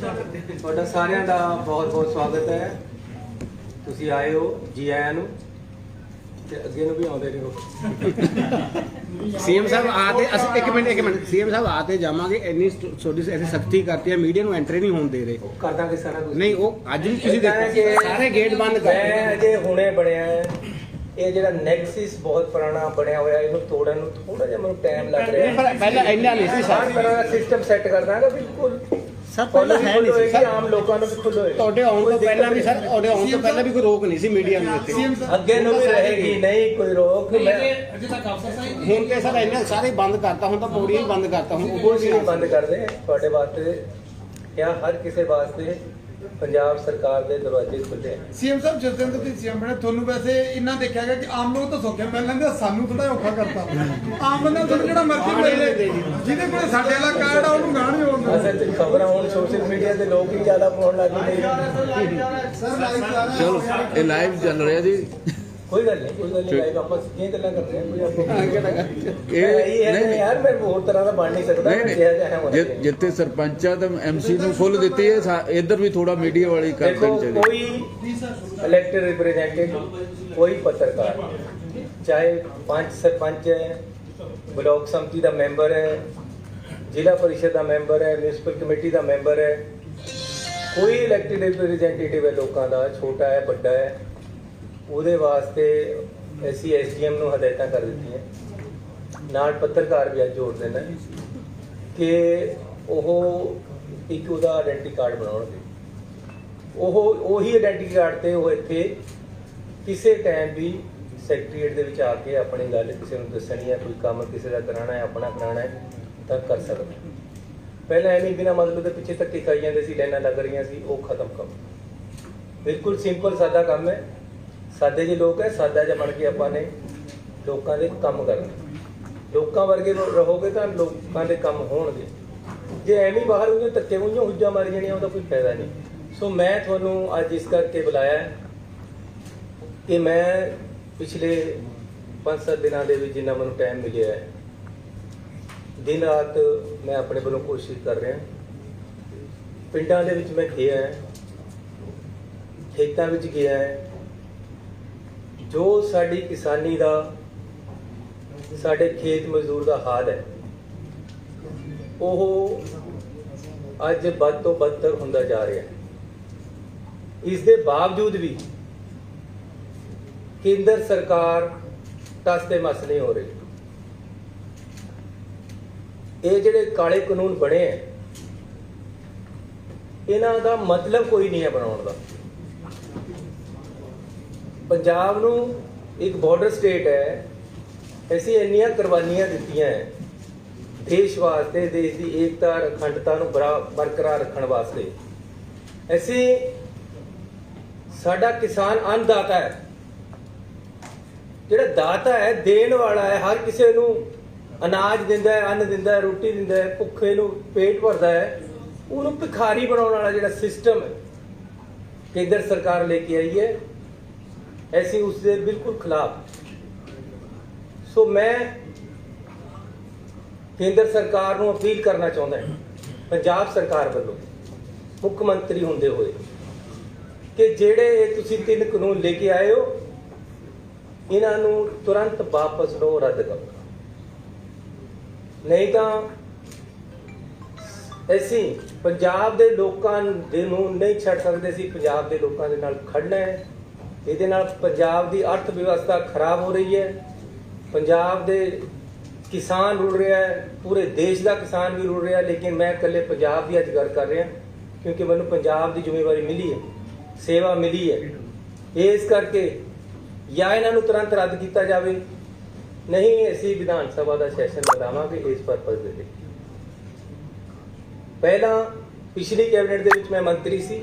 ਤੁਹਾਡਾ ਸਾਰਿਆਂ ਦਾ ਬਹੁਤ ਬਹੁਤ ਸਵਾਗਤ ਹੈ। ਤੁਸੀਂ ਆਏ ਹੋ ਜੀ ਆਇਆਂ ਨੂੰ। ਤੇ ਅੱਗੇ ਨੂੰ ਵੀ ਆਉਂਦੇ ਰਹੋ। ਸੀਐਮ ਸਾਹਿਬ ਆਤੇ ਅਸੀਂ ਇੱਕ ਮਿੰਟ ਇੱਕ ਮਿੰਟ। ਸੀਐਮ ਸਾਹਿਬ ਆਤੇ ਜਾਵਾਂਗੇ। ਇੰਨੀ ਛੋਟੀ ਐਸੀ ਸਖਤੀ ਕਰਤੀ ਹੈ। ਮੀਡੀਆ ਨੂੰ ਐਂਟਰੀ ਨਹੀਂ ਹੋਣ ਦੇ ਰਹੇ। ਕਰ ਦਾਂਗੇ ਸਾਰਾ ਕੁਝ ਨਹੀਂ ਉਹ ਅੱਜ ਵੀ ਤੁਸੀਂ ਹੈ ਦੇਖੋ। ਸਾਰੇ ਗੇਟ ਬੰਦ ਕਰ ਮੈਂ ਅਜੇ ਹੁਣੇ ਬਣਿਆ ਹੈ। ਇਹ ਜਿਹੜਾ ਨੈਕਸਿਸ ਬਹੁਤ ਪੁਰਾਣਾ ਬਣਿਆ ਹੋਇਆ ਇਹਨੂੰ ਤੋੜਨ ਨੂੰ ਥੋੜਾ ਜਿਹਾ ਮੈਨੂੰ ਟਾਈਮ ਲੱਗ ਰਿਹਾ ਪਹਿਲਾਂ ਇੰਨਾ ਨਹੀਂ ਸੀ ਸਰ ਸਿਸਟਮ ਸੈੱਟ ਕਰ ਦਾਂਗਾ ਬਿਲਕੁਲ। ਸਰ ਪਹਿਲਾਂ ਹੈ ਨਹੀਂ ਸੀ। ਆਮ ਲੋਕਾਂ ਨੂੰ ਵੀ ਖੁੱਲ੍ਹ ਹੋਏਗੀ। ਤੁਹਾਡੇ ਆਉਣ ਤੋਂ ਪਹਿਲਾਂ ਵੀ। ਸਰ ਤੁਹਾਡੇ ਆਉਣ ਤੋਂ ਪਹਿਲਾਂ ਵੀ ਕੋਈ ਰੋਕ ਨਹੀਂ ਸੀ ਮੀਡੀਆ ਨੂੰ ਇੱਥੇ। ਅੱਗੇ ਨੂੰ ਵੀ ਰਹੇਗੀ। ਨਹੀਂ ਕੋਈ ਰੋਕ ਮੈਂ ਅਜੇ ਤੱਕ ਅਫਸਰ ਸਾਹਿਬ ਹੁਣ ਤੇ ਸਰ ਇੰਨਾ ਸਾਰੇ ਬੰਦ ਕਰਤਾ ਹੁਣ ਤਾਂ ਪੌੜੀਆਂ ਹੀ ਬੰਦ ਕਰਤਾ ਹੁਣ ਕੋਈ ਵੀ ਬੰਦ ਕਰਦੇ ਤੁਹਾਡੇ ਵਾਸਤੇ ਕਿਆ ਹਰ ਕਿਸੇ ਵਾਸਤੇ ਪੰਜਾਬ ਸਰਕਾਰ ਦੇ ਦਰਵਾਜ਼ੇ ਖੁੱਲੇ ਹੈ ਸੀਐਮ ਸਾਹਿਬ ਜਿਸ ਦਿਨ ਤੁਸੀਂ ਸੀਐਮ ਬਣੇ ਤੁਹਾਨੂੰ ਵੈਸੇ ਇੰਨਾ ਦੇਖਿਆ ਗਿਆ ਕਿ ਆਮ ਲੋਕ ਤਾਂ ਸੌਖੇ ਮਿਲ ਲੈਂਦੇ ਆ, ਸਾਨੂੰ ਥੋੜਾ ਔਖਾ ਕਰਤਾ। ਆਮ ਬੰਦਾ ਤੁਹਾਨੂੰ ਜਿਹੜਾ ਮਰਜ਼ੀ ਮਿਲ ਲੈ ਜਿਹਦੇ ਕੋਲ ਸਾਡੇ ਵਾਲਾ ਕਾਰਡ ਆ ਉਹਨੂੰ ਗਾਣ ਹੀ ਹੋਣ ਅਸਲ ਚ ਖਬਰਾਂ ਹੁਣ ਸੋਸ਼ਲ ਮੀਡੀਆ ਤੇ ਲੋਕ ਹੀ ਜ਼ਿਆਦਾ ਪਾਉਣ ਲੱਗ ਗਏ ਚਲੋ ਇਹ ਲਾਈਵ ਚੱਲ ਰਿਹਾ ਜੀ। ਕੋਈ ਗੱਲ ਨਹੀਂ ਕੋਈ ਗੱਲ ਨਹੀਂ ਲਾਈਵ ਆਪਾਂ ਸਿੱਧੀਆਂ ਗੱਲਾਂ ਕਰਦੇ ਹਾਂ ਕੋਈ ਆਪਾਂ ਇਹ ਇਹ ਹੈ ਨਹੀਂ ਨਹੀਂ। ਯਾਰ ਮੈਂ ਹੋਰ ਤਰ੍ਹਾਂ ਦਾ ਬਣ ਨਹੀਂ ਸਕਦਾ ਨਹੀਂ ਮੈਂ ਜਿਹਾ ਜਿਹਾ ਨਹੀਂ ਹੋਣਾ ਜਿ- ਚਾਹੀਦਾ। ਜਿੱਥੇ ਸਰਪੰਚਾ ਤਾਂ ਐਮਸੀ ਨੂੰ ਫੁੱਲ ਦਿੱਤੀ ਹੈ ਸਾ- ਇੱਧਰ ਵੀ ਥੋੜਾ ਮੀਡੀਆ ਵਾਲੀ ਕਰ ਦੇਖੋ ਦੇਣੀ ਚਾਹੀਦੀ ਕੋਈ ਇਲੈਕਟਡ ਰਿਪਰੈਜ਼ੈਂਟੇਟਿਵ ਕੋਈ ਪੱਤਰਕਾਰ ਚਾਹੇ ਪੰਚ ਸਰਪੰਚ ਹੈ ਬਲਾਕ ਸੰਮਤੀ ਦਾ ਮੈਂਬਰ ਹੈ ਜ਼ਿਲ੍ਹਾ ਪਰਿਸ਼ਦ ਦਾ ਮੈਂਬਰ ਹੈ ਮਿਊਨਿਸਪਲ ਕਮੇਟੀ ਦਾ ਮੈਂਬਰ ਹੈ ਕੋਈ ਇਲੈਕਟਡ ਰਿਪਰੈਜ਼ੈਂਟੇਟਿਵ ਹੈ ਲੋਕਾਂ ਦਾ ਛੋਟਾ ਹੈ ਵੱਡਾ ਹੈ ਉਹਦੇ ਵਾਸਤੇ ਅਸੀਂ ਐਸਡੀਐਮ ਨੂੰ ਹਦਾਇਤਾਂ ਕਰ ਦਿੱਤੀਆਂ। ਨਾਲ ਪੱਤਰਕਾਰ ਵੀ ਅੱਜ ਜੋੜ ਦੇਣਾ ਕਿ ਉਹ ਇੱਕ ਉਹਦਾ ਆਇਡੈਂਟੀ ਕਾਰਡ ਬਣਾਉਣਗੇ। ਉਹ ਉਹੀ ਆਇਡੈਂਟੀ ਕਾਰਡ ਤੇ ਉਹ ਇੱਥੇ ਕਿਸੇ ਟਾਈਮ ਵੀ ਸੈਕਟਰੀਏਟ ਦੇ ਵਿੱਚ ਆ ਕੇ ਆਪਣੀ ਗੱਲ ਕਿਸੇ ਨੂੰ ਦੱਸਣੀ ਹੈ, ਕੋਈ ਕੰਮ ਕਿਸੇ ਦਾ ਕਰਾਉਣਾ ਹੈ, ਆਪਣਾ ਕਰਾਉਣਾ ਹੈ, ਤਾਂ ਕਰ ਸਕਦਾ। ਪਹਿਲਾਂ ਐਵੇਂ ਬਿਨਾ ਮਤਲਬ ਦੇ ਪਿੱਛੇ ਧੱਕੇ ਖਾਈ ਜਾਂਦੇ ਸੀ, ਲਾਈਨਾਂ ਲੱਗ ਰਹੀਆਂ ਸੀ, ਉਹ ਖਤਮ ਕੰਮ। ਬਿਲਕੁਲ ਸਿੰਪਲ ਸਾਦਾ ਕੰਮ ਹੈ। ਸਾਦੇ ਜਿਹੇ ਲੋਕ ਹੈ ਸਾਦਾ ਜਿਹਾ ਬਣ ਕੇ ਆਪਾਂ ਨੇ ਲੋਕਾਂ ਦੇ ਕੰਮ ਕਰਨੇ। ਲੋਕਾਂ ਵਰਗੇ ਰਹੋਗੇ ਤਾਂ ਲੋਕਾਂ ਦੇ ਕੰਮ ਹੋਣਗੇ। ਜੇ ਐਵੇਂ ਹੀ ਬਾਹਰ ਉਹਨੂੰ ਧੱਕੇ ਮੁੰਝੋਂ ਹੁੱਜਾ ਮਾਰੀ ਜਾਣੀਆਂ, ਉਹਦਾ ਕੋਈ ਫਾਇਦਾ ਨਹੀਂ। ਸੋ ਮੈਂ ਤੁਹਾਨੂੰ ਅੱਜ ਇਸ ਕਰਕੇ ਬੁਲਾਇਆ ਕਿ ਮੈਂ ਪਿਛਲੇ 5-7 ਦਿਨਾਂ ਦੇ ਵਿੱਚ ਜਿੰਨਾ ਮੈਨੂੰ ਟਾਈਮ ਮਿਲਿਆ ਹੈ, ਦਿਨ ਰਾਤ ਮੈਂ ਆਪਣੇ ਵੱਲੋਂ ਕੋਸ਼ਿਸ਼ ਕਰ ਰਿਹਾ। ਪਿੰਡਾਂ ਦੇ ਵਿੱਚ ਮੈਂ ਗਿਆ ਖੇਤਾਂ ਵਿੱਚ ਗਿਆ ਹੈ ਜੋ ਸਾਡੀ ਕਿਸਾਨੀ ਦਾ, ਸਾਡੇ ਖੇਤ ਮਜ਼ਦੂਰ ਦਾ ਹਾਲ ਹੈ, ਉਹ ਅੱਜ ਵੱਧ ਤੋਂ ਬਦਤਰ ਹੁੰਦਾ ਜਾ ਰਿਹਾ ਹੈ। ਇਸ ਦੇ ਬਾਵਜੂਦ ਵੀ ਕੇਂਦਰ ਸਰਕਾਰ ਟਸ ਤੇ ਮਸ ਨਹੀਂ ਹੋ ਰਹੀ। ਇਹ ਜਿਹੜੇ ਕਾਲੇ ਕਾਨੂੰਨ ਬਣੇ ਹੈ, ਇਹਨਾਂ ਦਾ ਮਤਲਬ ਕੋਈ ਨਹੀਂ ਹੈ ਬਣਾਉਣ ਦਾ। ਪੰਜਾਬ ਨੂੰ ਇੱਕ ਬਾਰਡਰ ਸਟੇਟ ਹੈ। ਅਸੀਂ ਇੰਨੀਆਂ ਕੁਰਬਾਨੀਆਂ ਦਿੱਤੀਆਂ ਹੈ। ਦੇਸ਼ ਵਾਸਤੇ, ਦੇਸ਼ ਦੀ ਏਕਤਾ, ਅਖੰਡਤਾ ਨੂੰ ਬਰਾ- ਬਰਕਰਾਰ ਰੱਖਣ ਵਾਸਤੇ। ਅਸੀਂ ਸਾਡਾ ਕਿਸਾਨ ਅੰਨਦਾਤਾ ਹੈ। ਜਿਹੜਾ ਦਾਤਾ ਹੈ, ਦੇਣ ਵਾਲਾ ਹੈ, ਹਰ ਕਿਸੇ ਨੂੰ ਅਨਾਜ ਦਿੰਦਾ ਹੈ, ਅੰਨ ਦਿੰਦਾ ਹੈ, ਰੋਟੀ ਦਿੰਦਾ ਹੈ, ਭੁੱਖੇ ਨੂੰ ਪੇਟ ਭਰਦਾ ਹੈ। ਉਹਨੂੰ ਭਿਖਾਰੀ ਬਣਾਉਣ ਵਾਲਾ ਜਿਹੜਾ ਸਿਸਟਮ ਹੈ, ਕੇਂਦਰ ਸਰਕਾਰ ਲੈ ਕੇ ਆਈ ਹੈ। ਅਸੀਂ ਉਸ ਦੇ ਬਿਲਕੁਲ ਖਿਲਾਫ ਸੋ ਮੈਂ ਕੇਂਦਰ ਸਰਕਾਰ ਨੂੰ ਅਪੀਲ ਕਰਨਾ ਚਾਹੁੰਦਾ ਹਾਂ ਪੰਜਾਬ ਸਰਕਾਰ ਵੱਲੋਂ ਮੁੱਖ ਮੰਤਰੀ ਹੁੰਦੇ ਹੋਏ ਕਿ ਜਿਹੜੇ ਇਹ ਤੁਸੀਂ ਤਿੰਨ ਕਾਨੂੰਨ ਲੈ ਕੇ ਆਏ ਹੋ ਇਹਨਾਂ ਨੂੰ ਤੁਰੰਤ ਵਾਪਸ ਲਓ ਰੱਦ ਕਰੋ ਨਹੀਂ ਤਾਂ ਅਸੀਂ ਪੰਜਾਬ ਦੇ ਲੋਕਾਂ ਦੇ ਨੂੰ ਨਹੀਂ ਛੱਡ ਸਕਦੇ ਸੀ ਪੰਜਾਬ ਦੇ ਲੋਕਾਂ ਦੇ ਨਾਲ ਖੜਨਾ ਹੈ ਇਹਦੇ ਨਾਲ ਪੰਜਾਬ ਦੀ ਅਰਥ ਵਿਵਸਥਾ ਖਰਾਬ ਹੋ ਰਹੀ ਹੈ। ਪੰਜਾਬ ਦੇ ਕਿਸਾਨ ਰੁਲ ਰਿਹਾ ਹੈ। ਪੂਰੇ ਦੇਸ਼ ਦਾ ਕਿਸਾਨ ਵੀ ਰੁਲ ਰਿਹਾ, ਲੇਕਿਨ ਮੈਂ ਇਕੱਲੇ ਪੰਜਾਬ ਦੀ ਅੱਜ ਗੱਲ ਕਰ ਰਿਹਾ, ਕਿਉਂਕਿ ਮੈਨੂੰ ਪੰਜਾਬ ਦੀ ਜ਼ਿੰਮੇਵਾਰੀ ਮਿਲੀ ਹੈ, ਸੇਵਾ ਮਿਲੀ ਹੈ। ਇਸ ਕਰਕੇ ਜਾਂ ਇਹਨਾਂ ਨੂੰ ਤੁਰੰਤ ਰੱਦ ਕੀਤਾ ਜਾਵੇ, ਨਹੀਂ ਅਸੀਂ ਵਿਧਾਨ ਸਭਾ ਦਾ ਸੈਸ਼ਨ ਲਗਾਵਾਂਗੇ ਇਸ ਪਰਪਸ ਦੇ ਲਈ। ਪਹਿਲਾਂ ਪਿਛਲੀ ਕੈਬਨਿਟ ਦੇ ਵਿੱਚ ਮੈਂ ਮੰਤਰੀ ਸੀ।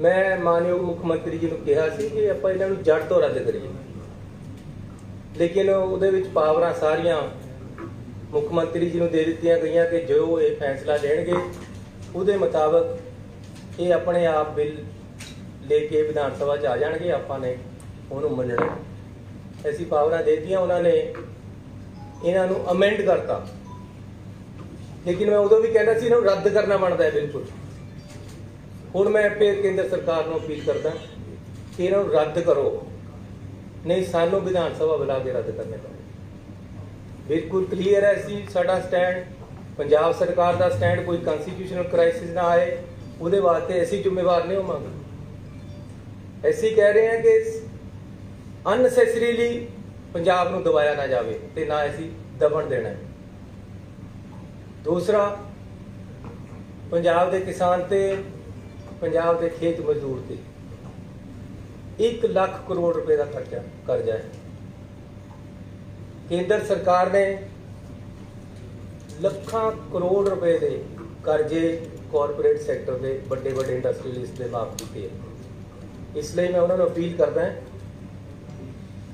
ਮੈਂ ਮਾਨਯੋਗ ਮੁੱਖ ਮੰਤਰੀ ਜੀ ਨੂੰ ਕਿਹਾ ਸੀ ਕਿ ਆਪਾਂ ਇਹਨਾਂ ਨੂੰ ਜੜ ਤੋਂ ਰੱਦ ਕਰੀਏ। ਲੇਕਿਨ ਉਹਦੇ ਵਿੱਚ ਪਾਵਰਾਂ ਸਾਰੀਆਂ ਮੁੱਖ ਮੰਤਰੀ ਜੀ ਨੂੰ ਦੇ ਦਿੱਤੀਆਂ ਗਈਆਂ ਕਿ ਜੋ ਇਹ ਫੈਸਲਾ ਲੈਣਗੇ ਉਹਦੇ ਮੁਤਾਬਕ ਇਹ ਆਪਣੇ ਆਪ ਬਿੱਲ ਲੈ ਕੇ ਵਿਧਾਨ ਸਭਾ 'ਚ ਆ ਜਾਣਗੇ, ਆਪਾਂ ਨੇ ਉਹਨੂੰ ਮੰਨਣਾ। ਅਸੀਂ ਪਾਵਰਾਂ ਦੇ ਦਿੱਤੀਆਂ, ਉਹਨਾਂ ਨੇ ਇਹਨਾਂ ਨੂੰ ਅਮੈਂਡ ਕਰਤਾ। ਲੇਕਿਨ ਮੈਂ ਉਦੋਂ ਵੀ ਕਹਿੰਦਾ ਸੀ, ਇਹਨੂੰ ਰੱਦ ਕਰਨਾ ਬਣਦਾ ਹੈ ਬਿਲਕੁਲ। ਹੁਣ ਮੈਂ ਫਿਰ ਕੇਂਦਰ ਸਰਕਾਰ ਨੂੰ ਅਪੀਲ ਕਰਦਾ ਕਿ ਇਹਨਾਂ ਨੂੰ ਰੱਦ ਕਰੋ। ਨਹੀਂ, ਸਾਨੂੰ ਵਿਧਾਨ ਸਭਾ ਬੁਲਾ ਕੇ ਰੱਦ ਕਰਨੇ ਪੈਣੇ ਬਿਲਕੁਲ ਕਲੀਅਰ ਹੈ ਸੀ ਸਾਡਾ ਸਟੈਂਡ ਪੰਜਾਬ ਸਰਕਾਰ ਦਾ ਸਟੈਂਡ ਕੋਈ ਕਨਸਟੀਟਿਊਸ਼ਨਲ ਕ੍ਰਾਈਸਿਸ ਨਾ ਆਏ। ਉਹਦੇ ਵਾਸਤੇ ਅਸੀਂ ਜ਼ਿੰਮੇਵਾਰ ਨਹੀਂ ਹੋਵਾਂਗੇ। ਅਸੀਂ ਕਹਿ ਰਹੇ ਹਾਂ ਕਿ ਅਨਸੈਸਰੀਲੀ ਪੰਜਾਬ ਨੂੰ ਦਬਾਇਆ ਨਾ ਜਾਵੇ ਤੇ ਨਾ ਅਸੀਂ ਦਬਣ ਦੇਣਾ ਹੈ। ਦੂਸਰਾ, ਪੰਜਾਬ ਦੇ ਕਿਸਾਨ ਤੇ ਪੰਜਾਬ ਦੇ ਖੇਤ ਮਜ਼ਦੂਰ ਤੇ। 1 ਲੱਖ ਕਰੋੜ ਰੁਪਏ ਦਾ ਖਰਚਾ ਕਰਜ਼ਾ ਹੈ। ਕੇਂਦਰ ਸਰਕਾਰ ਨੇ ਲੱਖਾਂ ਕਰੋੜ ਰੁਪਏ ਦੇ ਕਰਜ਼ੇ ਕਾਰਪੋਰੇਟ ਸੈਕਟਰ ਦੇ ਵੱਡੇ ਵੱਡੇ ਇੰਡਸਟਰੀਅਲਿਸਟ ਦੇ ਮਾਫ ਕੀਤੇ ਹੈ। ਇਸ ਲਈ ਮੈਂ ਉਹਨਾਂ ਨੂੰ ਅਪੀਲ ਕਰਦਾ ਹਾਂ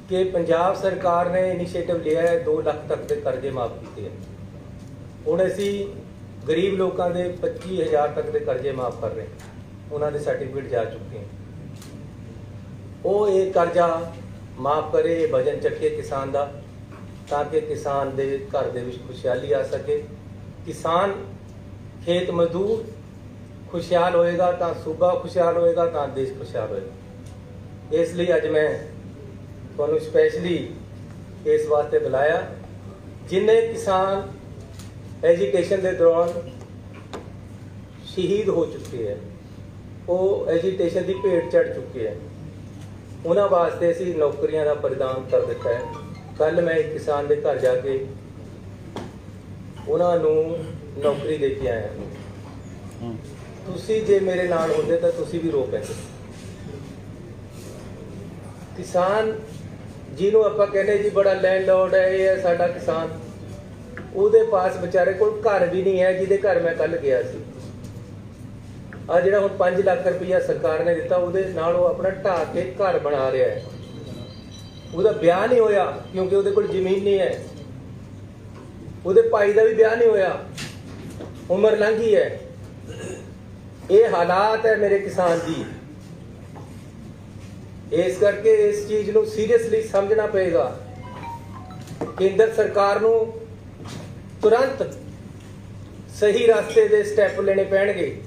ਕਿ ਪੰਜਾਬ ਸਰਕਾਰ ਨੇ ਇਨੀਸ਼ੀਏਟਿਵ ਲਿਆ ਹੈ 2 ਲੱਖ ਤੱਕ ਦੇ ਕਰਜ਼ੇ ਮਾਫ ਕੀਤੇ ਹੈ। ਹੁਣ ਅਸੀਂ ਗਰੀਬ ਲੋਕਾਂ ਦੇ 25000 ਤੱਕ ਦੇ ਕਰਜ਼ੇ ਮਾਫ ਕਰ ਰਹੇ ਹਾਂ। ਉਹਨਾਂ ਦੇ ਸਰਟੀਫਿਕੇਟ ਜਾ ਚੁੱਕੇ ਹਨ। ਉਹ ਇਹ ਕਰਜ਼ਾ ਮਾਫ ਕਰੇ ਵਜਨ ਚੱਕੇ ਕਿਸਾਨ ਦਾ, ਤਾਂ ਕਿ ਕਿਸਾਨ ਦੇ ਘਰ ਦੇ ਵਿੱਚ ਖੁਸ਼ਹਾਲੀ ਆ ਸਕੇ। ਕਿਸਾਨ ਖੇਤ ਮਜ਼ਦੂਰ ਖੁਸ਼ਹਾਲ ਹੋਏਗਾ, ਤਾਂ ਸੂਬਾ ਖੁਸ਼ਹਾਲ ਹੋਏਗਾ, ਤਾਂ ਦੇਸ਼ ਖੁਸ਼ਹਾਲ ਹੋਏਗਾ। ਇਸ ਲਈ ਅੱਜ ਮੈਂ ਤੁਹਾਨੂੰ ਸਪੈਸ਼ਲੀ ਇਸ ਵਾਸਤੇ ਬੁਲਾਇਆ, ਜਿੰਨੇ ਕਿਸਾਨ ਐਜੂਕੇਸ਼ਨ ਦੇ ਦੌਰਾਨ ਸ਼ਹੀਦ ਹੋ ਚੁੱਕੇ ਹੈ। ਉਹ ਐਜੀਟੇਸ਼ਨ ਦੀ ਭੇਟ ਚੜ ਚੁੱਕੇ ਹੈ। ਉਹਨਾਂ ਵਾਸਤੇ ਅਸੀਂ ਨੌਕਰੀਆਂ ਦਾ ਪ੍ਰਦਾਨ ਕਰ ਦਿੱਤਾ ਹੈ। ਕੱਲ ਮੈਂ ਇੱਕ ਕਿਸਾਨ ਦੇ ਘਰ ਜਾ ਕੇ ਉਹਨਾਂ ਨੂੰ ਨੌਕਰੀ ਦੇ ਕੇ ਆਇਆ ਤੁਸੀਂ ਜੇ ਮੇਰੇ ਨਾਲ ਹੁੰਦੇ ਤਾਂ ਤੁਸੀਂ ਵੀ ਰੋ ਪੈਂਦੇ। ਕਿਸਾਨ ਜਿਹਨੂੰ ਆਪਾਂ ਕਹਿੰਦੇ ਜੀ ਬੜਾ ਲੈਂਡਲੋਰਡ ਹੈ ਇਹ ਹੈ ਸਾਡਾ ਕਿਸਾਨ। ਉਹਦੇ ਪਾਸ ਵਿਚਾਰੇ ਕੋਲ ਘਰ ਵੀ ਨਹੀਂ ਹੈ ਜਿਹਦੇ ਘਰ ਮੈਂ ਕੱਲ ਗਿਆ ਸੀ। ਆ ਜਿਹੜਾ ਹੁਣ 5 ਲੱਖ ਰੁਪਈਆ ਸਰਕਾਰ ਨੇ ਦਿੱਤਾ, ਉਹਦੇ ਨਾਲ ਉਹ ਆਪਣਾ ਢਾਹ ਕੇ ਘਰ ਬਣਾ ਰਿਹਾ ਹੈ। ਉਹਦਾ ਵਿਆਹ ਨਹੀਂ ਹੋਇਆ, ਕਿਉਂਕਿ ਉਹਦੇ ਕੋਲ ਜ਼ਮੀਨ ਨਹੀਂ ਹੈ। ਉਹਦੇ ਭਾਈ ਦਾ ਵੀ ਵਿਆਹ ਨਹੀਂ ਹੋਇਆ। ਉਮਰ ਲੰਘੀ ਹੈ। ਇਹ ਹਾਲਾਤ ਹੈ ਮੇਰੇ ਕਿਸਾਨ ਦੀ ਇਸ ਕਰਕੇ ਇਸ ਚੀਜ਼ ਨੂੰ ਸੀਰੀਅਸਲੀ ਸਮਝਣਾ ਪਏਗਾ। ਕੇਂਦਰ ਸਰਕਾਰ ਨੂੰ ਤੁਰੰਤ ਸਹੀ ਰਸਤੇ ਦੇ ਸਟੈਪ ਲੈਣੇ ਪੈਣਗੇ।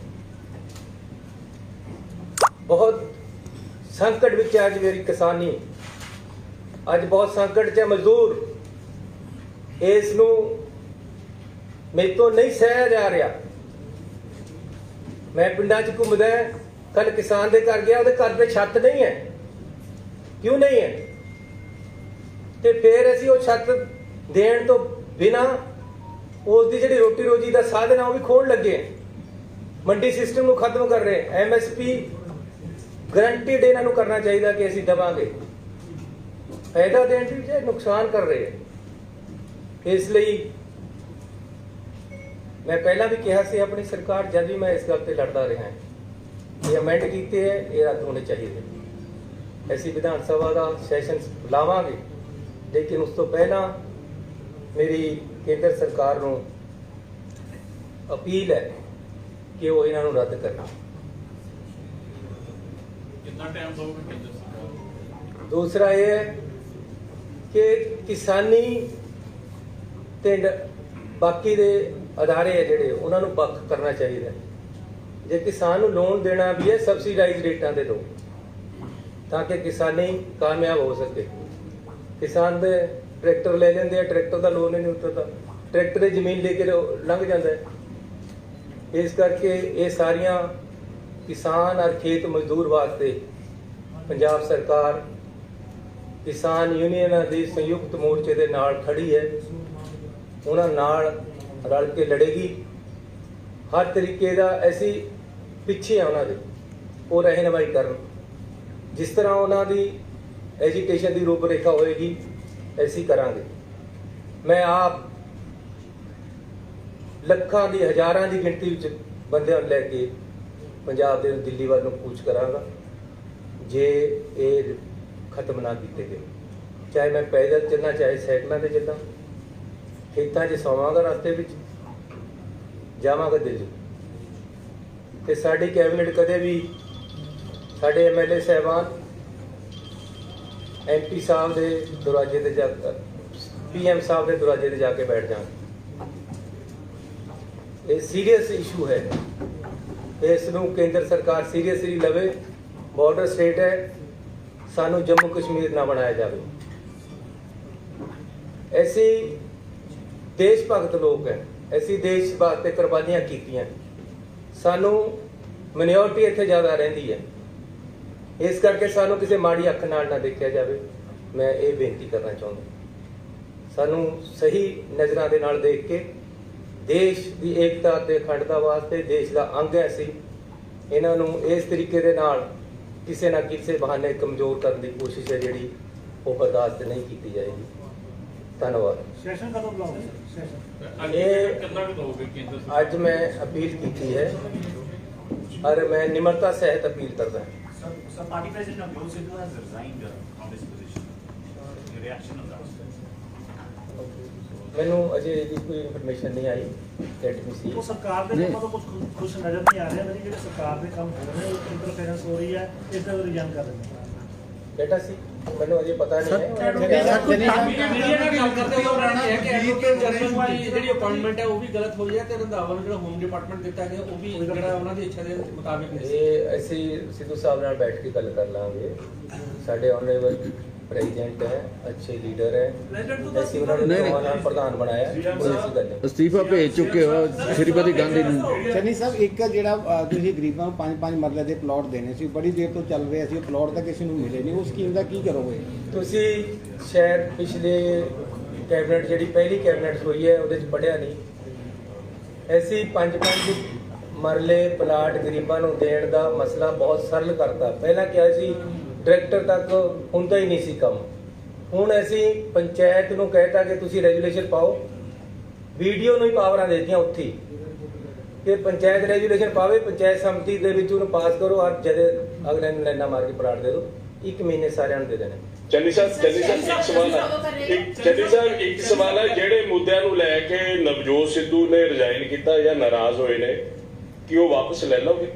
ਬਹੁਤ ਸੰਕਟ ਵਿੱਚ ਹੈ ਅੱਜ ਮੇਰੀ ਕਿਸਾਨੀ। ਅੱਜ ਬਹੁਤ ਸੰਕਟ 'ਚ ਹੈ ਮਜ਼ਦੂਰ। ਇਸ ਨੂੰ ਮੇਰੇ ਤੋਂ ਨਹੀਂ ਸਹਿਆ ਜਾ ਰਿਹਾ। ਮੈਂ ਪਿੰਡਾਂ 'ਚ ਘੁੰਮਦਾ ਕੱਲ ਕਿਸਾਨ ਦੇ ਘਰ ਗਿਆ, ਉਹਦੇ ਘਰ ਤੇ ਛੱਤ ਨਹੀਂ ਹੈ। ਕਿਉਂ ਨਹੀਂ ਹੈ? ਤੇ ਫਿਰ ਅਸੀਂ ਉਹ ਛੱਤ ਦੇਣ ਤੋਂ ਬਿਨਾ ਉਸ ਦੀ ਜਿਹੜੀ ਰੋਟੀ ਰੋਜੀ ਦਾ ਸਾਧਨ ਆ, ਉਹ ਵੀ ਖੋਣ ਲੱਗੇ ਮੰਡੀ ਸਿਸਟਮ ਨੂੰ ਖਤਮ ਕਰ ਰਹੇ ਐਮਐਸਪੀ ਗਰੰਟੀਡ ਇਹਨਾਂ ਨੂੰ ਕਰਨਾ ਚਾਹੀਦਾ ਕਿ ਅਸੀਂ ਦਵਾਂਗੇ। ਫਾਇਦਾ ਦੇਣ ਦੀ ਬਜਾਏ ਨੁਕਸਾਨ ਕਰ ਰਹੇ ਹੈ ਇਸ ਲਈ ਮੈਂ ਪਹਿਲਾਂ ਵੀ ਕਿਹਾ ਸੀ, ਆਪਣੀ ਸਰਕਾਰ ਜਦ ਵੀ ਮੈਂ ਇਸ ਗੱਲ ਤੇ ਲੜਦਾ ਰਿਹਾ ਹਾਂ, ਇਹ ਅਮੈਂਡ ਕੀਤੇ ਹੈ ਇਹ ਰੱਦ ਹੋਣੇ ਚਾਹੀਦੇ ਅਸੀਂ ਵਿਧਾਨ ਸਭਾ ਦਾ ਸੈਸ਼ਨ ਬੁਲਾਵਾਂਗੇ ਲੇਕਿਨ ਉਸ ਤੋਂ ਪਹਿਲਾਂ ਮੇਰੀ ਕੇਂਦਰ ਸਰਕਾਰ ਨੂੰ ਅਪੀਲ ਹੈ ਕਿ ਉਹ ਇਹਨਾਂ ਨੂੰ ਰੱਦ ਕਰਨਾ। ਕਿੰਨਾ ਟਾਈਮ ਦੋਗੇ ਕੇਂਦਰ ਸਰਕਾਰ ਦੂਸਰਾ ਇਹ ਹੈ ਕਿ ਕਿਸਾਨੀ ਤੇ ਬਾਕੀ ਦੇ ਅਦਾਰੇ ਹੈ ਜਿਹੜੇ, ਉਹਨਾਂ ਨੂੰ ਵੱਖ ਕਰਨਾ ਚਾਹੀਦਾ ਜੇ ਕਿਸਾਨ ਨੂੰ ਲੋਨ ਦੇਣਾ ਵੀ ਹੈ ਸਬਸਿਡਾਈਜ਼ ਰੇਟਾਂ ਤੇ ਦਿਓ ਤਾਂ ਕਿ ਕਿਸਾਨੀ ਕਾਮਯਾਬ ਹੋ ਸਕੇ। ਕਿਸਾਨ ਦੇ ਟਰੈਕਟਰ ਲੈ ਲੈਂਦੇ ਆ, ਟਰੈਕਟਰ ਦਾ ਲੋਨ ਨਹੀਂ ਉਤਰਦਾ ਟਰੈਕਟਰ ਦੀ ਜ਼ਮੀਨ ਲੈ ਕੇ ਲੰਘ ਜਾਂਦਾ ਇਸ ਕਰਕੇ ਇਹ ਸਾਰੀਆਂ ਕਿਸਾਨ ਔਰ ਖੇਤ ਮਜ਼ਦੂਰ ਵਾਸਤੇ ਪੰਜਾਬ ਸਰਕਾਰ ਕਿਸਾਨ ਯੂਨੀਅਨਾਂ ਦੀ ਸੰਯੁਕਤ ਮੋਰਚੇ ਦੇ ਨਾਲ ਖੜੀ ਹੈ। ਉਹਨਾਂ ਨਾਲ ਰਲ ਕੇ ਲੜੇਗੀ। ਹਰ ਤਰੀਕੇ ਦਾ ਅਸੀਂ ਪਿੱਛੇ ਆ ਉਹਨਾਂ ਦੇ, ਉਹ ਰਹਿਨਮਾਈ ਕਰਨ। ਜਿਸ ਤਰ੍ਹਾਂ ਉਹਨਾਂ ਦੀ ਐਜੀਟੇਸ਼ਨ ਦੀ ਰੂਪਰੇਖਾ ਹੋਏਗੀ, ਐਸੀ ਕਰਾਂਗੇ। ਮੈਂ ਆਪ ਲੱਖਾਂ ਦੀ ਹਜ਼ਾਰਾਂ ਦੀ ਗਿਣਤੀ ਵਿੱਚ ਬੰਦਿਆਂ ਨੂੰ ਲੈ ਕੇ ਪੰਜਾਬ ਦੇ ਦਿੱਲੀ ਵੱਲ ਨੂੰ ਕੂਚ ਕਰਾਂਗਾ, ਜੇ ਇਹ ਖਤਮ ਨਾ ਕੀਤੇ ਗਏ। ਚਾਹੇ ਮੈਂ ਪੈਦਲ ਚੱਲਣਾ, ਚਾਹੇ ਸਾਈਕਲਾਂ ਤੇ ਚੱਲਾਂ, ਖੇਤਾਂ 'ਚ ਸੌਵਾਂਗਾ ਰਸਤੇ ਵਿੱਚ, ਜਾਵਾਂਗਾ ਦਿੱਲੀ। ਤੇ ਸਾਡੀ ਕੈਬਨਿਟ ਕਦੇ ਵੀ ਸਾਡੇ ਐਮਐਲਏ ਸਹਿਬਾਨ ਐਮਪੀ ਸਾਹਿਬ ਦੇ ਦਰਵਾਜ਼ੇ ਤੇ ਜਾ ਪੀਐਮ ਸਾਹਿਬ ਦੇ ਦਰਵਾਜ਼ੇ ਤੇ ਜਾ ਕੇ ਬੈਠ ਜਾਣ। ਇਹ ਸੀਰੀਅਸ ਇਸ਼ੂ ਹੈ। ਇਸ ਨੂੰ ਕੇਂਦਰ ਸਰਕਾਰ ਸੀਰੀਅਸਲੀ ਲਵੇ ਬਾਰਡਰ ਸਟੇਟ ਹੈ, ਸਾਨੂੰ ਜੰਮੂ ਕਸ਼ਮੀਰ ਨਾ ਬਣਾਇਆ ਜਾਵੇ। ਅਸੀਂ ਦੇਸ਼ ਭਗਤ ਲੋਕ ਹੈ ਅਸੀਂ ਦੇਸ਼ ਵਾਸਤੇ ਕੁਰਬਾਨੀਆਂ ਕੀਤੀਆਂ। ਸਾਨੂੰ ਮਿਨੋਰਟੀ ਇੱਥੇ ਜ਼ਿਆਦਾ ਰਹਿੰਦੀ ਹੈ। ਇਸ ਕਰਕੇ ਸਾਨੂੰ ਕਿਸੇ ਮਾੜੀ ਅੱਖ ਨਾਲ ਨਾ ਦੇਖਿਆ ਜਾਵੇ। ਮੈਂ ਇਹ ਬੇਨਤੀ ਕਰਨਾ ਚਾਹੁੰਦਾ। ਸਾਨੂੰ ਸਹੀ ਨਜ਼ਰਾਂ ਦੇ ਨਾਲ ਦੇਖ ਕੇ ਦੇਸ਼ ਦੀ ਏਕਤਾ ਤੇ ਅਖੰਡਤਾ ਵਾਸਤੇ ਦੇਸ਼ ਦਾ ਅੰਗ ਹੈ ਸੀ ਇਹਨਾਂ ਨੂੰ ਇਸ ਤਰੀਕੇ ਦੇ ਨਾਲ ਕਿਸੇ ਨਾ ਕਿਸੇ ਬਹਾਨੇ ਕਮਜ਼ੋਰ ਕਰਨ ਦੀ ਕੋਸ਼ਿਸ਼ ਹੈ ਜਿਹੜੀ ਉਹ ਬਰਦਾਸ਼ਤ ਨਹੀਂ ਕੀਤੀ ਜਾਏਗੀ। ਧੰਨਵਾਦ। ਸੈਸ਼ਨ ਕਦੋਂ ਬੁਲਾਉਂਗੇ ਸੈਸ਼ਨ। ਅੱਜ ਇਹ- ਕਿੰਨਾ ਕੁ ਦੋਗੇ ਕੇਂਦਰ ਸਰਕਾਰ? ਅੱਜ ਮੈਂ ਅਪੀਲ ਕੀਤੀ ਹੈ ਔਰ ਮੈਂ ਨਿਮਰਤਾ ਸਹਿਤ ਅਪੀਲ ਕਰਦਾ ਹਾਂ। Sir, sir, party president of Yos Sidhu ਮੈਨੂੰ ਅਜੇ ਇਹਦੀ ਕੋਈ ਇਨਫੋਰਮੇਸ਼ਨ ਨਹੀਂ ਆਈ ਲੈਟ ਮੀ ਸੀ ਉਹ ਸਰਕਾਰ ਦੇ। ਕੰਮਾਂ ਤੋਂ ਕੁਝ ਖੁਸ਼ ਨਜ਼ਰ ਨਹੀਂ ਆ ਰਿਹਾ ਜਿਹੜੇ ਸਰਕਾਰ ਦੇ ਕੰਮ ਹੋ ਰਹੇ ਉਹ ਇੰਟਰਫੇਰੈਂਸ ਹੋ ਰਹੀ ਹੈ ਇਸ ਦਾ ਰਿਜ਼ਾਈਨ ਕਰ ਦਿੰਦੇ ਬੇਟਾ ਸੀ ਮੈਨੂੰ ਅਜੇ ਪਤਾ ਨਹੀਂ ਹੈ। ਮੀਡੀਆ ਨਾਲ ਗੱਲ ਕਰਦੇ ਹੋ ਨੇ ਕਿਹਾ ਕਿ ਐਡਵੋਕੇਟ ਜਨਰਲ ਵਾਲੀ ਜਿਹੜੀ ਅਪਾਇੰਟਮੈਂਟ ਹੈ ਉਹ ਵੀ ਗਲਤ ਹੋਈ ਹੈ ਤੇ ਰੰਧਾਵਾ ਨੂੰ ਜਿਹੜਾ ਹੋਮ ਡਿਪਾਰਟਮੈਂਟ ਦਿੱਤਾ ਗਿਆ ਉਹ ਵੀ ਜਿਹੜਾ ਉਹਨਾਂ ਦੀ ਇੱਛਾ ਦੇ ਮੁਤਾਬਿਕ ਨਹੀਂ ਇਹ ਅਸੀਂ ਸਿੱਧੂ ਸਾਹਿਬ ਨਾਲ ਬੈਠ ਕੇ ਗੱਲ ਕਰ ਲਾਂਗੇ। ਸਾਡੇ ਆਨਰੇਬਲ ਪ੍ਰੈਜ਼ੀਡੈਂਟ ਹੈ ਅੱਛੇ ਲੀਡਰ ਹੈ ਅਸੀਂ ਉਹਨਾਂ ਨੂੰ ਨਹੀਂ, ਨਹੀਂ। ਨਾਲ ਪ੍ਰਧਾਨ ਬਣਾਇਆ ਕੋਈ ਐਸੀ ਗੱਲ ਨਹੀਂ ਅਸਤੀਫਾ ਭੇਜ ਚੁੱਕੇ ਹੋ ਸ਼੍ਰੀਮਤੀ ਗਾਂਧੀ ਨੂੰ ਚੰਨੀ ਸਾਹਿਬ ਇੱਕ ਜਿਹੜਾ ਅ, ਤੁਸੀਂ ਗਰੀਬਾਂ ਨੂੰ ਪੰਜ ਪੰਜ ਮਰਲੇ ਦੇ ਪਲਾਟ ਦੇਣੇ ਸੀ ਬੜੀ ਦੇਰ ਤੋਂ ਚੱਲ ਰਿਹਾ ਸੀ ਉਹ ਪਲਾਟ ਤਾਂ ਕਿਸੇ ਨੂੰ ਮਿਲੇ ਨਹੀਂ ਉਹ ਸਕੀਮ ਦਾ ਕੀ ਕਰੋਗੇ ਤੁਸੀਂ ਸ਼ਾਇਦ ਪਿਛਲੇ ਕੈਬਨਿਟ ਜਿਹੜੀ ਪਹਿਲੀ ਕੈਬਨਿਟ ਹੋਈ ਹੈ ਉਹਦੇ ਚ ਪੜਿਆ ਨਹੀਂ ਅਸੀਂ ਪੰਜ ਪੰਜ ਮਰਲੇ ਪਲਾਟ ਗਰੀਬਾਂ ਨੂੰ ਦੇਣ ਦਾ ਮਸਲਾ ਬਹੁਤ ਸਰਲ ਕਰਤਾ ਪਹਿਲਾਂ ਕਿਹਾ ਸੀ ਡਾਇਰੈਕਟਰ ਤੱਕ ਹੁੰਦਾ ਹੀ ਨਹੀਂ ਸੀ ਕੰਮ। ਹੁਣ ਅਸੀਂ ਪੰਚਾਇਤ ਨੂੰ ਕਹਿਤਾ ਕਿ ਤੁਸੀਂ ਰੈਜੂਲੇਸ਼ਨ ਪਾਓ। ਵੀਡੀਓ ਨੂੰ ਹੀ ਪਾਵਰਾਂ ਦੇ ਦਿੱਤੀਆਂ ਉੱਥੇ ਕਿ ਪੰਚਾਇਤ ਰੈਜੂਲੇਸ਼ਨ ਪਾਵੇ ਪੰਚਾਇਤ ਸਮਿਤੀ ਦੇ ਵਿੱਚ ਉਹਨੂੰ ਪਾਸ ਕਰੋ ਔਰ ਜਦ ਅਗਲੇ ਨੂੰ ਲੈਣਾ ਮਾਰ ਕੇ ਪਲਾਟ ਦੇ ਦਿਓ। ਇੱਕ ਮਹੀਨੇ ਸਾਰਿਆਂ ਨੂੰ ਦੇ ਦੇਣੇ। ਚੰਨੀ ਸਾਹਿਬ ਚੰਨੀ ਸਾਹਿਬ ਇੱਕ ਸਵਾਲ ਹੈ ਇੱਕ ਚੰਨੀ ਸਾਹਿਬ ਇੱਕ ਸਵਾਲ ਹੈ ਜਿਹੜੇ ਮੁੱਦਿਆਂ ਨੂੰ ਲੈ ਕੇ ਨਵਜੋਤ ਸਿੱਧੂ ਨੇ ਰਿਜ਼ਾਈਨ ਕੀਤਾ ਜਾਂ ਨਾਰਾਜ਼ ਹੋਏ ਨੇ ਕਿ ਉਹ ਵਾਪਸ ਲੈ ਲਓਗੇ?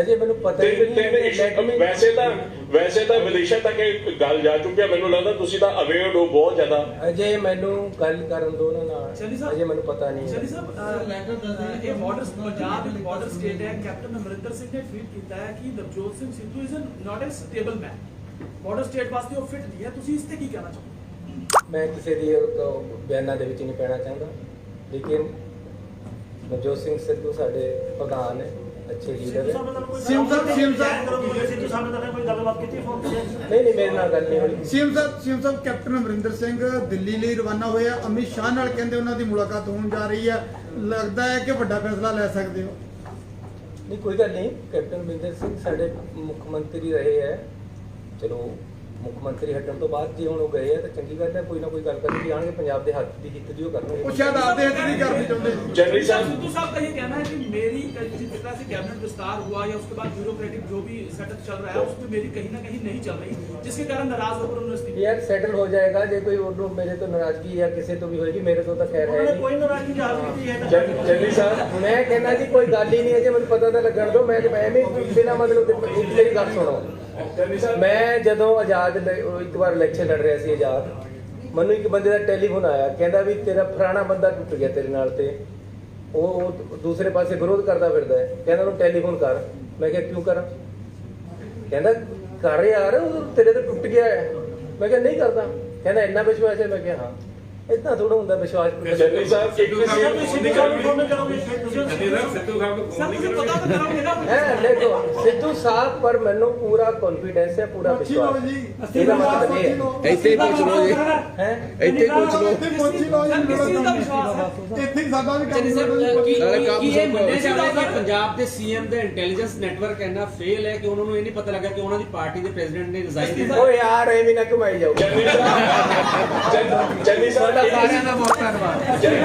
ਅਜੇ ਮੈਨੂੰ ਪਤਾ ਹੀ ਨਹੀਂ ਵੈਸੇ ਤਾਂ ਵੈਸੇ ਤਾਂ ਵਿਦੇਸ਼ਾਂ ਤੱਕ ਇਹ ਗੱਲ ਜਾ ਚੁੱਕੀ ਹੈ ਮੈਨੂੰ ਲੱਗਦਾ ਤੁਸੀਂ ਤਾਂ ਅਵੇਅਰਡ ਹੋ ਬਹੁਤ ਜ਼ਿਆਦਾ। ਅਜੇ ਮੈਨੂੰ ਗੱਲ ਕਰਨ ਦੋ ਨਾ ਨਾਲ। ਚੰਨੀ ਸਾਹਿਬ- ਅਜੇ ਮੈਨੂੰ ਪਤਾ ਨਹੀਂ ਹੈ। ਸਾਹਿਬ ਅਹ, ਇਹ ਬਾਰਡਰ ਪੰਜਾਬ ਇੱਕ ਬਾਰਡਰ ਸਟੇਟ ਹੈ। ਕੈਪਟਨ ਅਮਰਿੰਦਰ ਸਿੰਘ ਨੇ ਟਵੀਟ ਕੀਤਾ ਹੈ ਕਿ Navjot Singh Sidhu is not a stable man border state ਵਾਸਤੇ ਉਹ ਫਿਟ ਨਹੀਂ ਹੈ। ਤੁਸੀਂ ਇਸ ਤੇ ਕੀ ਕਹਿਣਾ ਚਾਹੋਗੇ? ਮੈਂ ਕਿਸੇ ਦੀ ਉਹ ਬਿਆਨਾਂ ਦੇ ਵਿੱਚ ਨਹੀਂ ਪੈਣਾ ਚਾਹੁੰਦਾ। ਲੇਕਿਨ ਨਵਜੋਤ ਸਿੰਘ ਸਿੱਧੂ ਸਾਡੇ ਪ੍ਰਧਾਨ ਹੈ ਅੱਛੇ ਲੀਡਰ ਹੈ। CM sahib, CM sahib. ਕਰੋਗੇ ਸਿੱਧੂ ਸਾਹਿਬ ਨਾਲ ਕੋਈ ਗੱਲਬਾਤ ਕੀਤੀ ਫੋਨ ਤੇ ਨਹੀਂ ਨਹੀਂ ਮੇਰੇ ਨਾਲ ਗੱਲ ਨਹੀਂ ਹੋਈ। CM sahib CM sahib captain Amarinder Singh Delhi ਲਈ ਰਵਾਨਾ ਹੋਏ ਆ ਅਮਿਤ ਸ਼ਾਹ ਨਾਲ ਕਹਿੰਦੇ ਉਹਨਾਂ ਦੀ ਮੁਲਾਕਾਤ ਹੋਣ ਜਾ ਰਹੀ ਹੈ। ਲੱਗਦਾ ਹੈ ਕਿ ਵੱਡਾ ਫੈਸਲਾ ਲੈ ਸਕਦੇ ਹੋ। ਨਹੀਂ ਕੋਈ ਗੱਲ ਨਹੀਂ। ਕੈਪਟਨ ਅਮਰਿੰਦਰ ਸਿੰਘ ਸਾਡੇ ਮੁੱਖ ਮੰਤਰੀ ਰਹੇ ਹੈ। ਚਲੋ ਮੁੱਖ ਮੰਤਰੀ ਹਟਣ ਤੋਂ ਬਾਅਦ ਜੇ ਹੁਣ ਉਹ ਗਏ ਆ ਤਾਂ ਚੰਗੀ ਗੱਲ ਹੈ ਕੋਈ ਨਾ ਕੋਈ ਗੱਲ ਕਰਨਗੇ ਆਣਗੇ ਪੰਜਾਬ ਦੇ ਹੱਥ ਦੀ ਹਿੱਤ ਦੀ ਉਹ ਕਰਨਗੇ ਉਹ ਸ਼ਾਇਦ ਆਪਦੇ ਹਿੱਤ ਦੀ ਕਰਨੀ ਚਾਹੁੰਦੇ ਚੰਨੀ ਸਾਹਿਬ सिद्धू साहब का ये कहना है कि मेरी जिस तरह से कैबिनेट विस्तार हुआ या उसके बाद ब्यूरोक्रेटिक जो भी सेटअप चल रहा है उसमें मेरी कहीं ना कहीं नहीं चल रही जिसके कारण नाराज होकर उन्होंने इस्तीफा ਯਾਰ ਸੈਟਲ ਹੋ ਜਾਏਗਾ ਜੇ ਕੋਈ ਉਹਨੂੰ ਮੇਰੇ ਤੋਂ ਨਾਰਾਜ਼ਗੀ ਜਾਂ ਕਿਸੇ ਤੋਂ ਵੀ ਹੋਏਗੀ ਮੇਰੇ ਤੋਂ ਤਾਂ ਖੈਰ ਹੈ ਉਹਨਾਂ ਨੇ ਨਹੀਂ ਕੋਈ ਨਾਰਾਜ਼ਗੀ ਜ਼ਾਹਰ ਕੀਤੀ ਹੈ ਚੰਨ- ਚੰਨੀ ਸਾਹਿਬ ਮੈਂ ਕਹਿੰਦਾ ਜੀ ਕੋਈ ਗੱਲ ਹੀ ਨਹੀਂ ਹੈ ਜੇ ਮੈਨੂੰ ਪਤਾ ਤਾਂ ਲੱਗਣ ਦਿਓ ਮੈਂ ਤੇ ਮੈਂ ਵੀ ਬਿਨਾਂ ਮੈਂ ਜਦੋਂ ਆਜ਼ਾਦ ਇੱਕ ਵਾਰ ਇਲੈਕਸ਼ਨ ਲੜ ਰਿਹਾ ਸੀ ਆਜ਼ਾਦ, ਮੈਨੂੰ ਇੱਕ ਬੰਦੇ ਦਾ ਟੈਲੀਫੋਨ ਆਇਆ, ਕਹਿੰਦਾ ਵੀ ਤੇਰਾ ਫਰਾਣਾ ਬੰਦਾ ਟੁੱਟ ਗਿਆ ਤੇਰੇ ਨਾਲ ਤੇ। ਉਹ ਦੂਸਰੇ ਪਾਸੇ ਵਿਰੋਧ ਕਰਦਾ ਫਿਰਦਾ ਹੈ, ਕਹਿੰਦਾ ਉਹਨੂੰ ਟੈਲੀਫੋਨ ਕਰ। ਮੈਂ ਕਿਹਾ, ਕਿਉਂ ਕਰਾਂ? ਕਹਿੰਦਾ, ਕਰ ਯਾਰ, ਉਹ ਤੇਰੇ ਤੇ ਟੁੱਟ ਗਿਆ ਹੈ। ਮੈਂ ਕਿਹਾ, ਨਹੀਂ ਕਰਦਾ। ਕਹਿੰਦਾ, ਇੰਨਾ ਵਿਸ਼ਵਾਸ ਹੈ? ਮੈਂ ਕਿਹਾ, ਹਾਂ। ਇਦਾਂ ਥੋੜਾ ਹੁੰਦਾ ਵਿਸ਼ਵਾਸ ਜਨਰਲ ਸਾਹਿਬ ਸਿੱਧੂ ਸਾਹਿਬ ਨੂੰ ਸਿੱਧੂ ਸਾਹਿਬ ਨੂੰ ਫੋਨ ਕਰੋਗੇ ਤੁਸੀਂ ਸਿੱਧੂ ਸਾਹਿਬ ਨੂੰ ਫੋਨ ਨਹੀਂ ਕਰੋਗੇ ਪਤਾ ਤਾਂ ਕਰੋਗੇ ਨਾ। ਦੇਖੋ ਸਿੱਧੂ ਸਾਹਿਬ ਪਰ ਮੈਨੂੰ ਪੂਰਾ ਕੌਨਫੀਡੈਂਸ ਹੈ ਪੂਰਾ ਵਿਸ਼ਵਾਸ। ਇਹਦਾ ਮਤਲਬ ਇਹ ਹੈ। ਇੱਥੇ ਹੀ ਪੁੱਛ ਲਓ ਜੀ। ਹੈ? ਇੱਥੇ ਹੀ ਪੁੱਛ ਲਓ। ਇੱਥੇ ਪੁੱਛ ਲਓ। ਜੀ ਇੱਥੇ ਸਾਡਾ ਵੀ ਕੰਮ ਕੀ ਇਹ ਮੰਨਿਆ ਜਾਂਦਾ ਹੈ ਕਿ ਪੰਜਾਬ ਦੇ ਸੀਐਮ ਦਾ ਇੰਟੈਲੀਜੈਂਸ ਨੈਟਵਰਕ ਇੰਨਾ ਫੇਲ ਹੈ ਕਿ ਉਹਨਾਂ ਨੂੰ ਇਹ ਨਹੀਂ ਪਤਾ ਲੱਗਾ ਕਿ ਉਹਨਾਂ ਦੀ ਪਾਰਟੀ ਦੇ ਪ੍ਰੈਜ਼ੀਡੈਂਟ ਨੇ ਰਿਜ਼ਾਈਨ ਦਿੱਤਾ ਓ ਯਾਰ ਐਵੇਂ ਨਾ ਘੁਮਾਈ ਜਾਓ। ਜੰਨੀ ਸਾਹਿਬ ਸਾਰਿਆਂ ਦਾ ਬਹੁਤ ਧੰਨਵਾਦ। ਚੰਨੀ-